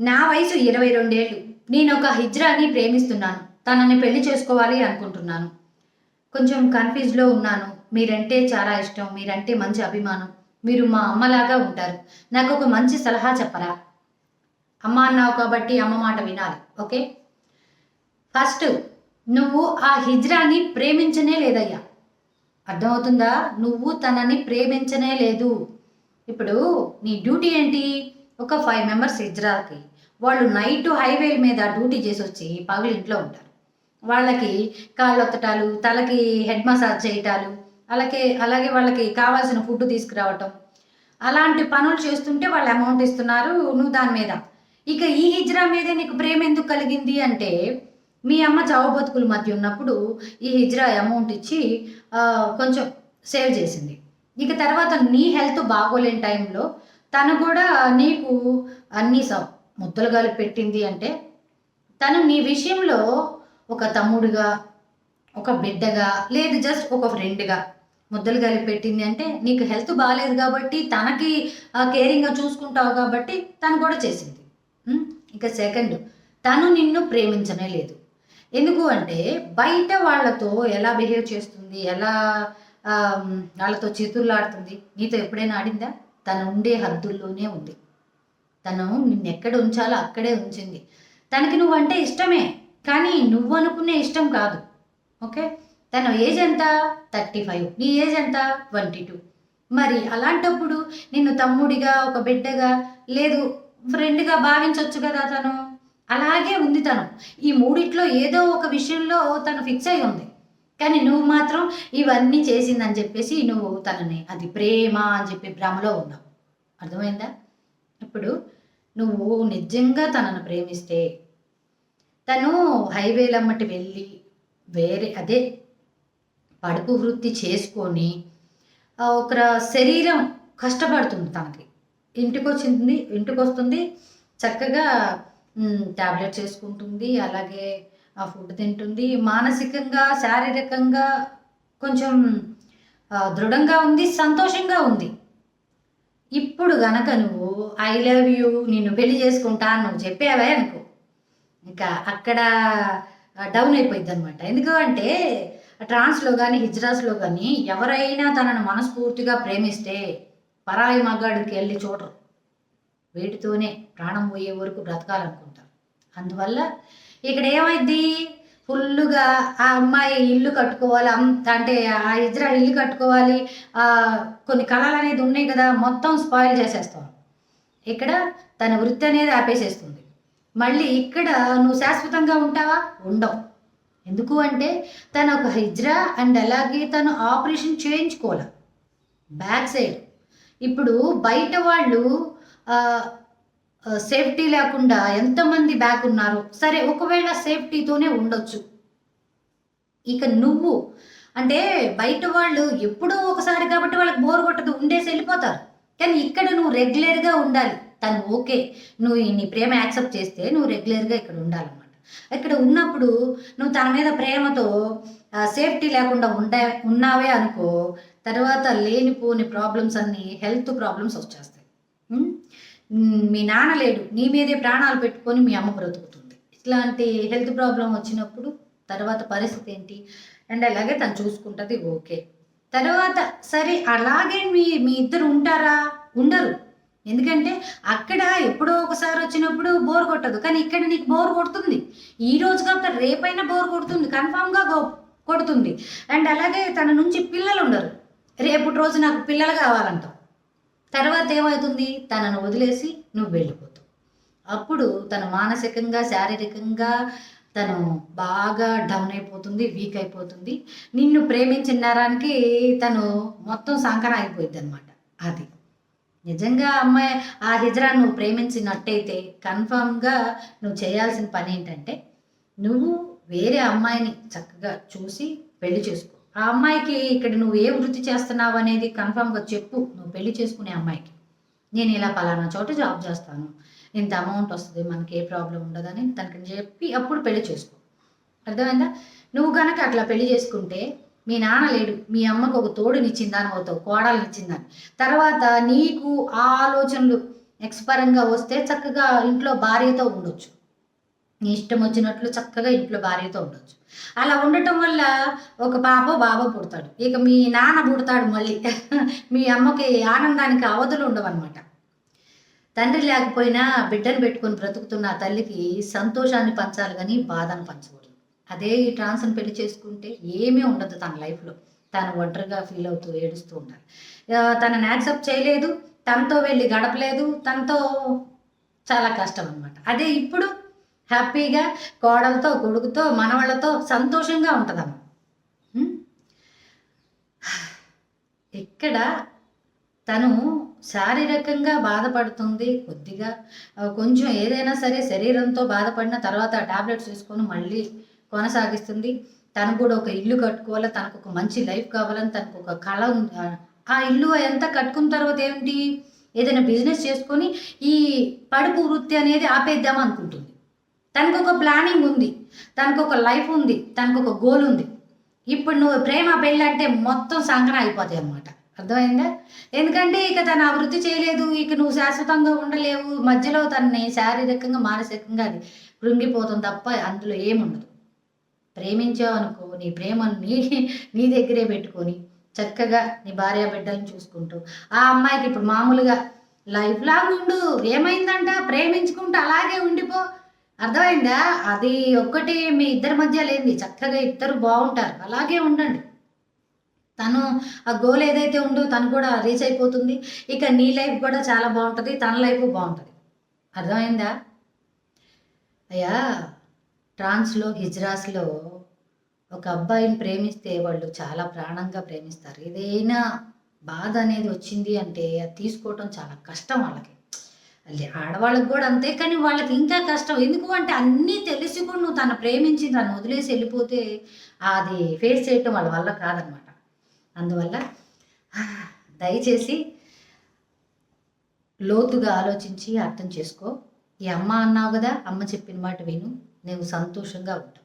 నా వయసు ఇరవై రెండేళ్ళు. నేను ఒక హిజ్రాని ప్రేమిస్తున్నాను. తనని పెళ్ళి చేసుకోవాలి అనుకుంటున్నాను. కొంచెం కన్ఫ్యూజ్లో ఉన్నాను. మీరంటే చాలా ఇష్టం. మీరంటే మంచి అభిమానం. మీరు మా అమ్మలాగా ఉంటారు. నాకు ఒక మంచి సలహా చెప్పరా? అమ్మ అన్నావు కాబట్టి అమ్మ మాట వినాలి. ఓకే? ఫస్ట్ నువ్వు ఆ హిజ్రాని ప్రేమించనే లేదయ్యా. అర్థమవుతుందా? నువ్వు తనని ప్రేమించనే లేదు. ఇప్పుడు నీ డ్యూటీ ఏంటి? ఒక ఫైవ్ మెంబర్స్ హిజ్రాకి వాళ్ళు నైట్ హైవే మీద డ్యూటీ చేసి వచ్చి పగలు ఇంట్లో ఉంటారు. వాళ్ళకి కాళ్ళొత్తటాలు తలకి హెడ్ మసాజ్ చేయటాలు అలాగే అలాగే వాళ్ళకి కావాల్సిన ఫుడ్ తీసుకురావటం. అలాంటి పనులు చేస్తుంటే వాళ్ళు అమౌంట్ ఇస్తున్నారు నువ్వు దాని మీద. ఇక ఈ హిజ్రా మీదే నీకు ప్రేమ ఎందుకు కలిగింది అంటే మీ అమ్మ చావు బతుకుల మధ్య ఉన్నప్పుడు ఈ హిజ్రా అమౌంట్ ఇచ్చి కొంచెం సేవ్ చేసింది. ఇక తర్వాత నీ హెల్త్ బాగోలేని టైంలో తను కూడా నీకు అన్ని స ముద్దలు కలిపి పెట్టింది అంటే తను నీ విషయంలో ఒక తమ్ముడుగా ఒక బిడ్డగా లేదు జస్ట్ ఒక ఫ్రెండ్గా ముద్దలు కలిపి పెట్టింది అంటే నీకు హెల్త్ బాగాలేదు కాబట్టి తనకి కేరింగ్గా చూసుకుంటావు కాబట్టి తను కూడా చేసింది. ఇంకా సెకండ్ తను నిన్ను ప్రేమించనే లేదు. ఎందుకు అంటే బయట వాళ్ళతో ఎలా బిహేవ్ చేస్తుంది ఎలా వాళ్ళతో చేతుల్లాడుతుంది నీతో ఎప్పుడైనా ఆడిందా? తను ఉండే హద్దుల్లోనే ఉంది. తను నిన్నెక్కడ ఉంచాలో అక్కడే ఉంచింది. తనకి నువ్వంటే ఇష్టమే కానీ నువ్వు అనుకునే ఇష్టం కాదు. ఓకే? తన ఏజ్ ఎంత? Thirty five. నీ ఏజ్ ఎంత? Twenty two. మరి అలాంటప్పుడు నిన్ను తమ్ముడిగా ఒక బిడ్డగా లేదు ఫ్రెండ్గా భావించవచ్చు కదా తను? అలాగే ఉంది తను. ఈ మూడిట్లో ఏదో ఒక విషయంలో తను ఫిక్స్ అయి ఉంది. కానీ నువ్వు మాత్రం ఇవన్నీ చేసిందని చెప్పేసి నువ్వు తనని అది ప్రేమ అని చెప్పి భ్రమలో ఉన్నావు. అర్థమైందా? ఇప్పుడు నువ్వు నిజంగా తనను ప్రేమిస్తే తను హైవేలమ్మటి వెళ్ళి వేరే అదే పడుపు వృత్తి చేసుకొని ఒక శరీరం కష్టపడుతుంది తనకి. ఇంటికి వచ్చింది ఇంటికి వస్తుంది చక్కగా ట్యాబ్లెట్ చేసుకుంటుంది అలాగే ఆ ఫుడ్ తింటుంది. మానసికంగా శారీరకంగా కొంచెం దృఢంగా ఉంది సంతోషంగా ఉంది. ఇప్పుడు గనక నువ్వు ఐ లవ్ యూ నిన్ను పెళ్ళి చేసుకుంటా నువ్వు చెప్పావే అనుకో. ఇంకా అక్కడ డౌన్ అయిపోయింది అనమాట ఎందుకంటే ట్రాన్స్లో కానీ హిజ్రాస్లో కానీ ఎవరైనా తనను మనస్ఫూర్తిగా ప్రేమిస్తే పరాయి మగాడికి వెళ్ళి చూడరు. వీటితోనే ప్రాణం పోయే వరకు బ్రతకాలనుకుంటారు. అందువల్ల ఇక్కడ ఏమైంది? ఫుల్లుగా ఆ అమ్మాయి ఇల్లు కట్టుకోవాలి. అంటే ఆ ఇజ్రా ఇల్లు కట్టుకోవాలి. కొన్ని కళలు అనేది ఉన్నాయి కదా మొత్తం స్పాయిల్ చేసేస్తాం. ఇక్కడ తన వృత్తి అనేది ఆపేసేస్తుంది. మళ్ళీ ఇక్కడ నువ్వు శాశ్వతంగా ఉంటావా? ఉండవు. ఎందుకు అంటే తను ఒక హిజ్రా అండ్ అలాగే తను ఆపరేషన్ చేయించుకోవాలి. Back side. ఇప్పుడు బయట వాళ్ళు సేఫ్టీ లేకుండా ఎంతమంది బ్యాక్ ఉన్నారు? సరే ఒకవేళ సేఫ్టీతోనే ఉండొచ్చు. ఇక నువ్వు అంటే బయట వాళ్ళు ఎప్పుడో ఒకసారి కాబట్టి వాళ్ళకి బోర్ కొట్టదు ఉండేసి వెళ్ళిపోతారు. కానీ ఇక్కడ నువ్వు రెగ్యులర్గా ఉండాలి. తను ఓకే నువ్వు నీ ప్రేమ యాక్సెప్ట్ చేస్తే నువ్వు రెగ్యులర్గా ఇక్కడ ఉండాలన్నమాట. ఇక్కడ ఉన్నప్పుడు నువ్వు తన మీద ప్రేమతో సేఫ్టీ లేకుండా ఉండే ఉన్నావే అనుకో తర్వాత లేనిపోని ప్రాబ్లమ్స్ అన్నీ హెల్త్ ప్రాబ్లమ్స్ వచ్చేస్తాయి. మీ నాన్న లేడు నీ మీదే ప్రాణాలు పెట్టుకొని మీ అమ్మ బ్రతుకుతుంది. ఇట్లాంటి హెల్త్ ప్రాబ్లం వచ్చినప్పుడు తర్వాత పరిస్థితి ఏంటి? అండ్ అలాగే తను చూసుకుంటుంది ఓకే. తర్వాత సరే అలాగే మీ మీ ఇద్దరు ఉంటారా? ఉండరు. ఎందుకంటే అక్కడ ఎప్పుడో ఒకసారి వచ్చినప్పుడు బోర్ కొట్టదు. కానీ ఇక్కడ నీకు బోర్ కొడుతుంది. ఈ రోజు కాకపోతే రేపైనా బోర్ కొడుతుంది కన్ఫామ్గా కొడుతుంది. అండ్ అలాగే తన నుంచి పిల్లలు ఉండరు. రేపటి రోజు నాకు పిల్లలు కావాలంటాం తర్వాత ఏమవుతుంది తనను వదిలేసి నువ్వు వెళ్ళిపోతావు. అప్పుడు తను మానసికంగా శారీరకంగా తను బాగా డౌన్ అయిపోతుంది వీక్ అయిపోతుంది. నిన్ను ప్రేమించిన నేరానికి తను మొత్తం సంకరం అయిపోయింది అనమాట అది. నిజంగా అమ్మాయి ఆ హిజ్రా నువ్వు ప్రేమించినట్టయితే కన్ఫామ్గా నువ్వు చేయాల్సిన పని ఏంటంటే నువ్వు వేరే అమ్మాయిని చక్కగా చూసి పెళ్ళి చేసుకో. ఆ అమ్మాయికి ఇక్కడ నువ్వు ఏ వృత్తి చేస్తున్నావు అనేది కన్ఫామ్గా చెప్పు. నువ్వు పెళ్ళి చేసుకునే అమ్మాయికి. నేను ఇలా పలానా చోట జాబ్ చేస్తాను. ఇంత అమౌంట్ వస్తుంది మనకి ఏ ప్రాబ్లం ఉండదని తనకి చెప్పి అప్పుడు పెళ్ళి చేసుకో. అర్థమైందా? నువ్వు కనుక అట్లా పెళ్ళి చేసుకుంటే మీ నాన్న లేడు మీ అమ్మకు ఒక తోడునిచ్చిందని అవుతావు కోడలు ఇచ్చిందని తర్వాత నీకు ఆ ఆలోచనలు ఎక్స్పరంగా వస్తే చక్కగా ఇంట్లో భార్యతో ఉండొచ్చు. నీ ఇష్టం వచ్చినట్లు చక్కగా ఇంట్లో భార్యతో ఉండొచ్చు. అలా ఉండటం వల్ల ఒక పాప బాబా పుడతాడు. ఇక మీ నాన్న పుడతాడు మళ్ళీ. మీ అమ్మకి ఆనందానికి అవధులు ఉండవన్నమాట. తండ్రి లేకపోయినా బిడ్డను పెట్టుకొని బ్రతుకుతున్న ఆ తల్లికి సంతోషాన్ని పంచాలి కానీ బాధను పంచకూడదు. అదే ఈ ట్రాన్స్ని పెళ్ళి చేసుకుంటే ఏమీ ఉండదు తన లైఫ్లో. తను ఒంటరిగా ఫీల్ అవుతూ ఏడుస్తూ ఉండాలి. తనని యాక్సెప్ట్ చేయలేదు. తనతో వెళ్ళి గడపలేదు. తనతో చాలా కష్టం అనమాట అదే ఇప్పుడు హ్యాపీగా కోడలతో కొడుకుతో మనవాళ్ళతో సంతోషంగా ఉంటుందమ్మ. ఇక్కడ తను శారీరకంగా బాధపడుతుంది కొద్దిగా కొంచెం ఏదైనా సరే శరీరంతో బాధపడిన తర్వాత టాబ్లెట్స్ తీసుకొని మళ్ళీ కొనసాగిస్తుంది. తను కూడా ఒక ఇల్లు కట్టుకోవాలి తనకు ఒక మంచి లైఫ్ కావాలని తనకు ఒక కళ ఉంది ఆ- ఆ ఇల్లు ఎంత కట్టుకున్న తర్వాత ఏమిటి? ఏదైనా బిజినెస్ చేసుకొని ఈ పడుపు వృత్తి అనేది ఆపేద్దాం అనుకుంటుంది. తనకు ఒక ప్లానింగ్ ఉంది తనకు ఒక లైఫ్ ఉంది తనకు ఒక గోల్ ఉంది. ఇప్పుడు నువ్వు ప్రేమ పెళ్ళి అంటే మొత్తం సంకన అయిపోతాయి అన్నమాట. అర్థమైందా? ఎందుకంటే ఇక తను అభివృద్ధి చేయలేదు ఇక నువ్వు శాశ్వతంగా ఉండలేవు మధ్యలో తనని శారీరకంగా మానసికంగా అది కృంగిపోతుంది తప్ప అందులో ఏముండదు. ప్రేమించావు అనుకో నీ ప్రేమను నీ నీ దగ్గరే పెట్టుకొని చక్కగా నీ భార్య బిడ్డలను చూసుకుంటూ ఆ అమ్మాయికి ఇప్పుడు మామూలుగా లైఫ్ లాంగ్ ఉండు ఏమైందంట? ప్రేమించుకుంటూ అలాగే ఉండిపో. అర్థమైందా? అది ఒక్కటి మీ ఇద్దరి మధ్య లేనిది. చక్కగా ఇద్దరు బాగుంటారు. అలాగే ఉండండి. తను ఆ గోల్ ఏదైతే ఉందో తను కూడా రీచ్ అయిపోతుంది. ఇక నీ లైఫ్ కూడా చాలా బాగుంటుంది. తన లైఫ్ బాగుంటుంది. అర్థమైందా? అయ్యా ట్రాన్స్లో హిజ్రాస్లో ఒక అబ్బాయిని ప్రేమిస్తే వాళ్ళు చాలా ప్రాణంగా ప్రేమిస్తారు. ఏదైనా బాధ అనేది వచ్చింది అంటే అది తీసుకోవటం చాలా కష్టం వాళ్ళకి. అల్లే ఆడవాళ్ళకి కూడా అంతే కానీ వాళ్ళకి ఇంకా కష్టం. ఎందుకు అంటే అన్నీ తెలిసి కూడా నువ్వు తను ప్రేమించి తను వదిలేసి వెళ్ళిపోతే అది ఫేస్ చేయటం వాళ్ళ వల్ల కాదనమాట. అందువల్ల దయచేసి లోతుగా ఆలోచించి అర్థం చేసుకో. ఈ అమ్మ అన్నావు కదా అమ్మ చెప్పిన మాట విను. నువ్వు సంతోషంగా ఉంటావు.